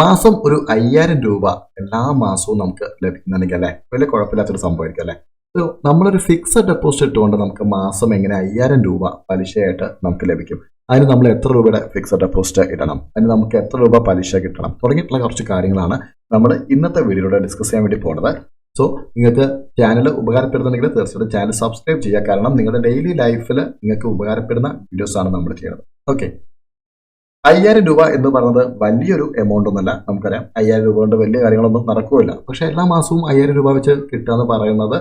മാസം ഒരു അയ്യായിരം രൂപ എല്ലാ മാസവും നമുക്ക് ലഭിക്കുന്നുണ്ടെങ്കിൽ അല്ലേ? വലിയ കുഴപ്പമില്ലാത്തൊരു സംഭവമായിരിക്കും അല്ലേ? നമ്മളൊരു ഫിക്സഡ് ഡെപ്പോസിറ്റ് ഇട്ടുകൊണ്ട് നമുക്ക് മാസം എങ്ങനെ അയ്യായിരം രൂപ പലിശയായിട്ട് നമുക്ക് ലഭിക്കും? അതിന് നമ്മൾ എത്ര രൂപയുടെ ഫിക്സഡ് ഡെപ്പോസിറ്റ് ഇടണം? അതിന് നമുക്ക് എത്ര രൂപ പലിശ കിട്ടണം? തുടങ്ങിയിട്ടുള്ള കുറച്ച് കാര്യങ്ങളാണ് നമ്മൾ ഇന്നത്തെ വീഡിയോയിലൂടെ ഡിസ്കസ് ചെയ്യാൻ വേണ്ടി പോകുന്നത്. സോ നിങ്ങൾക്ക് ചാനൽ ഉപകാരപ്പെടുന്നുണ്ടെങ്കിൽ തീർച്ചയായിട്ടും ചാനൽ സബ്സ്ക്രൈബ് ചെയ്യുക. കാരണം നിങ്ങളുടെ ഡെയിലി ലൈഫിൽ നിങ്ങൾക്ക് ഉപകാരപ്പെടുന്ന വീഡിയോസ് ആണ് നമ്മൾ ചെയ്യുന്നത്. ഓക്കെ അയ്യായിരം രൂപ എന്ന് പറയുന്നത് വലിയൊരു എമൗണ്ട് ഒന്നല്ല. നമുക്കറിയാം. അയ്യായിരം രൂപ കൊണ്ട് വലിയ കാര്യങ്ങളൊന്നും നടക്കുകയില്ല പക്ഷെ എല്ലാ മാസവും അയ്യായിരം രൂപ വെച്ച് കിട്ടുക എന്ന് പറയുന്നത്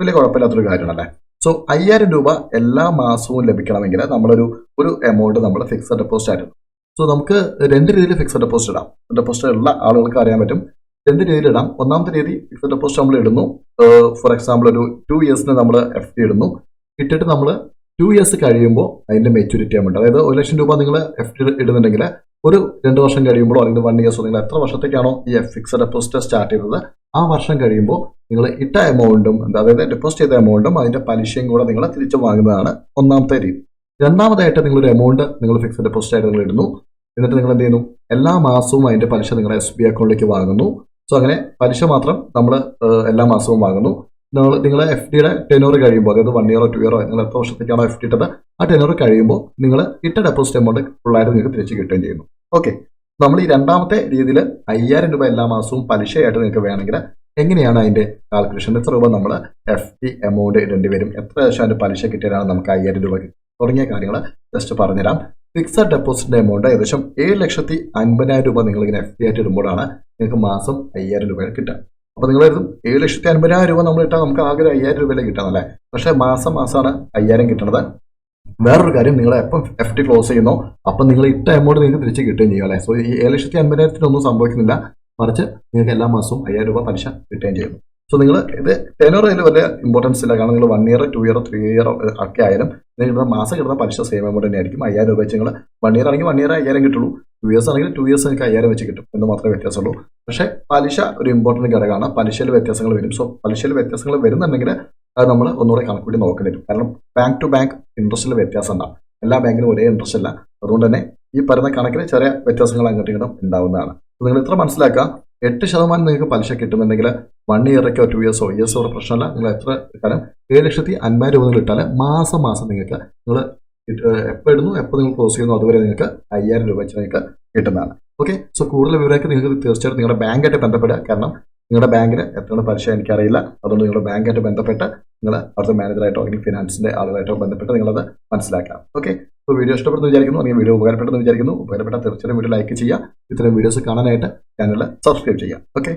വലിയ കുഴപ്പമില്ലാത്തൊരു കാര്യമാണല്ലേ? സോ അയ്യായിരം രൂപ എല്ലാ മാസവും ലഭിക്കണമെങ്കിൽ നമ്മളൊരു ഒരു എമൗണ്ട് നമ്മൾ ഫിക്സഡ് ഡെപ്പോസിറ്റ് ആയിരുന്നു. സോ നമുക്ക് രണ്ട് രീതിയിൽ ഫിക്സഡ് ഡെപ്പോസിറ്റ് ഇടാം. ഡെപ്പോസിറ്റ് ഉള്ള ആളുകൾക്ക് അറിയാൻ പറ്റും. രണ്ട് രീതിയിൽ ഇടാം. ഒന്നാമത്തെ രീതി ഫിക്സഡ് ഡെപ്പോസിറ്റ് നമ്മൾ ഇടുന്നു. ഫോർ എക്സാമ്പിൾ ഒരു ടു ഇയേഴ്സിന് നമ്മൾ എഫ് ഇടുന്നു. ഇട്ടിട്ട് നമ്മൾ ടു ഇയേഴ്സ് കഴിയുമ്പോൾ അതിന്റെ മെച്യൂരിറ്റി അമൗണ്ട് അതായത് ഒരു ലക്ഷം രൂപ നിങ്ങൾ എഫ് ഡി ഇടുന്നുണ്ടെങ്കിൽ ഒരു രണ്ട് വർഷം കഴിയുമ്പോൾ അല്ലെങ്കിൽ വൺ ഇയേഴ്സോ നിങ്ങൾ എത്ര വർഷത്തേക്കാണോ ഈ ഫിക്സഡ് ഡെപ്പോസിറ്റ് സ്റ്റാർട്ട് ചെയ്തത് ആ വർഷം കഴിയുമ്പോൾ നിങ്ങൾ ഇട്ട എമൗണ്ടും അതായത് ഡെപ്പോസിറ്റ് ചെയ്ത എമൗണ്ടും അതിന്റെ പലിശയും കൂടെ നിങ്ങൾ തിരിച്ചു വാങ്ങുന്നതാണ് ഒന്നാമത്തെ രീതി. രണ്ടാമതായിട്ട് നിങ്ങളൊരു എമൗണ്ട് നിങ്ങൾ ഫിക്സഡ് ഡെപ്പോസിറ്റ് ആയിട്ട് നിങ്ങൾ ഇടുന്നു. എന്നിട്ട് നിങ്ങൾ എന്ത് ചെയ്യുന്നു? എല്ലാ മാസവും അതിന്റെ പലിശ നിങ്ങളുടെ എസ് ബി അക്കൗണ്ടിലേക്ക് വാങ്ങുന്നു. സോ അങ്ങനെ പലിശ മാത്രം നമ്മൾ എല്ലാ മാസവും വാങ്ങുന്നു. നിങ്ങൾ നിങ്ങളെ എഫ് ഡിയുടെ ടെനോർ കഴിയുമ്പോൾ അതായത് വൺ ഇയറോ ടു ഇയറോ നിങ്ങൾ എത്ര വർഷത്തേക്കാണോ എഫ് ഡി ഇട്ടത് ആ ടെനോർ കഴിയുമ്പോൾ നിങ്ങൾ ഇട്ട ഡെപ്പോസിറ്റ് എമൗണ്ട് ഫുള്ളായിട്ട് നിങ്ങൾക്ക് തിരിച്ച് കിട്ടുകയും ചെയ്യുന്നു. ഓക്കെ നമ്മൾ ഈ രണ്ടാമത്തെ രീതിയിൽ അയ്യായിരം രൂപ എല്ലാ മാസവും പലിശയായിട്ട് നിങ്ങൾക്ക് വേണമെങ്കിൽ എങ്ങനെയാണ് അതിന്റെ കാൽക്കുലേഷൻ എത്ര രൂപ നമ്മൾ എഫ് ഡി എമൗണ്ട് ഇടേണ്ടി വരും? എത്ര ശതമാനം പലിശ കിട്ടിയാലാണ് നമുക്ക് അയ്യായിരം രൂപ തുടങ്ങിയ കാര്യങ്ങൾ ജസ്റ്റ് പറഞ്ഞുതരാം. ഫിക്സഡ് ഡെപ്പോസിറ്റിന്റെ എമൗണ്ട് ഏകദേശം ഏഴ് ലക്ഷത്തി അൻപതിനായിരം രൂപ നിങ്ങൾ ഇങ്ങനെ എഫ് ഡി ആയിട്ട് ഇടുമ്പോഴാണ് നിങ്ങൾക്ക് മാസം അയ്യായിരം രൂപ കിട്ടുക. അപ്പൊ നിങ്ങൾ ഏഴ് ലക്ഷത്തി അൻപതിനായിരം രൂപ നമ്മൾ ഇട്ടാൽ നമുക്ക് ആകെ ഒരു അയ്യായിരം രൂപയിലെ കിട്ടണം അല്ലേ? പക്ഷേ മാസം മാസമാണ് അയ്യായിരം കിട്ടുന്നത് വേറൊരു കാര്യം നിങ്ങൾ എപ്പം എഫ് ടി ക്ലോസ് ചെയ്യുന്നോ. അപ്പം നിങ്ങൾ ഇട്ട എമൗണ്ട് നിങ്ങൾക്ക് തിരിച്ച് കിട്ടുകയും ചെയ്യും അല്ലേ? സോ ഈ ഏഴ് ലക്ഷത്തി അൻപതിനായിരത്തിനൊന്നും സംഭവിക്കുന്നില്ല. മറിച്ച് നിങ്ങൾക്ക് എല്ലാ മാസവും അയ്യായിരം രൂപ പലിശ കിട്ടുകയും ചെയ്യുന്നു സോ നിങ്ങൾ ഇത് ടെനോർ അതിൽ വലിയ ഇമ്പോർട്ടൻസ് ഇല്ല. കാരണം നിങ്ങൾ one year two year three year ഒക്കെ ആയാലും നിങ്ങൾ മാസം കിട്ടുന്ന പലിശ സെയിം എമൗണ്ട് തന്നെയായിരിക്കും. അയ്യായിരം രൂപ വെച്ച് നിങ്ങൾ വൺ ഇയർ ആണെങ്കിൽ വൺ ഇയർ അയ്യായിരം കിട്ടുള്ളൂ. ടു ഇയേഴ്സ് ആണെങ്കിൽ ടു ഇയേഴ്സ് നിങ്ങൾക്ക് അയ്യായിരം വെച്ച് കിട്ടും. എന്ന് മാത്രമേ വ്യത്യാസമുള്ളൂ. പക്ഷേ പലിശ ഒരു ഇമ്പോർട്ടന്റ് ഘടകമാണ്. പലിശയിൽ വ്യത്യാസങ്ങൾ വരും. സോ പലിശയിൽ വ്യത്യാസങ്ങൾ വരുന്നുണ്ടെങ്കിൽ അത് നമ്മൾ ഒന്നുകൂടെ കണക്കൂടി നോക്കേണ്ടി വരും. കാരണം ബാങ്ക് ടു ബാങ്ക് ഇൻട്രസ്റ്റിൽ വ്യത്യാസം ഉണ്ടാവും. എല്ലാ ബാങ്കിനും ഒരേ ഇൻട്രസ്റ്റ് അല്ല. അതുകൊണ്ട് തന്നെ ഈ പറയുന്ന കണക്കിന് ചെറിയ വ്യത്യാസങ്ങൾ അങ്ങോട്ടും ഇങ്ങോട്ടും ഉണ്ടാവുന്നതാണ്. നിങ്ങൾ ഇത്ര മനസ്സിലാക്കുക? എട്ട് ശതമാനം നിങ്ങൾക്ക് പലിശ കിട്ടുന്നുണ്ടെങ്കിൽ വൺ ഇയറൊക്കെ ടു ഇയേഴ്സോ ഇയേഴ്സോ പ്രശ്നമല്ല. നിങ്ങൾ എത്ര കാലം ഏഴ് ലക്ഷത്തി അൻപത് രൂപ നിങ്ങൾ ഇട്ടാൽ മാസം മാസം നിങ്ങൾക്ക് നിങ്ങൾ എപ്പോൾ ഇടുന്നു? എപ്പോൾ നിങ്ങൾ ക്ലോസ് ചെയ്യുന്നു? അതുവരെ നിങ്ങൾക്ക് അയ്യായിരം രൂപ വെച്ച് നിങ്ങൾക്ക് കിട്ടുന്നതാണ്. ഓക്കെ സോ കൂടുതൽ വിവരമൊക്കെ നിങ്ങൾക്ക് തീർച്ചയായിട്ടും നിങ്ങളുടെ ബാങ്കായിട്ട് ബന്ധപ്പെടുക. കാരണം നിങ്ങളുടെ ബാങ്കിന് എത്രയാണ് പലിശ എനിക്കറിയില്ല. അതുകൊണ്ട് നിങ്ങളുടെ ബാങ്കായിട്ട് ബന്ധപ്പെട്ട് നിങ്ങൾ അവിടുത്തെ മാനേജറായിട്ടോ അല്ലെങ്കിൽ ഫിനാൻസിന്റെ ആളുകളായിട്ടോ ബന്ധപ്പെട്ട് നിങ്ങളത് മനസ്സിലാക്കാം. ഓക്കെ സോ വീഡിയോ ഇഷ്ടപ്പെടുന്നു വിചാരിക്കുന്നു. അല്ലെങ്കിൽ വീഡിയോ ഉപകാരപ്പെട്ടെന്ന് വിചാരിക്കുന്നു. ഉപകാരപ്പെട്ട തീർച്ചയായും വീഡിയോ ലൈക്ക് ചെയ്യുക. ഇത്തരം വീഡിയോസ് കാണാനായിട്ട് ചാനൽ സബ്സ്ക്രൈബ് ചെയ്യുക. ഓക്കെ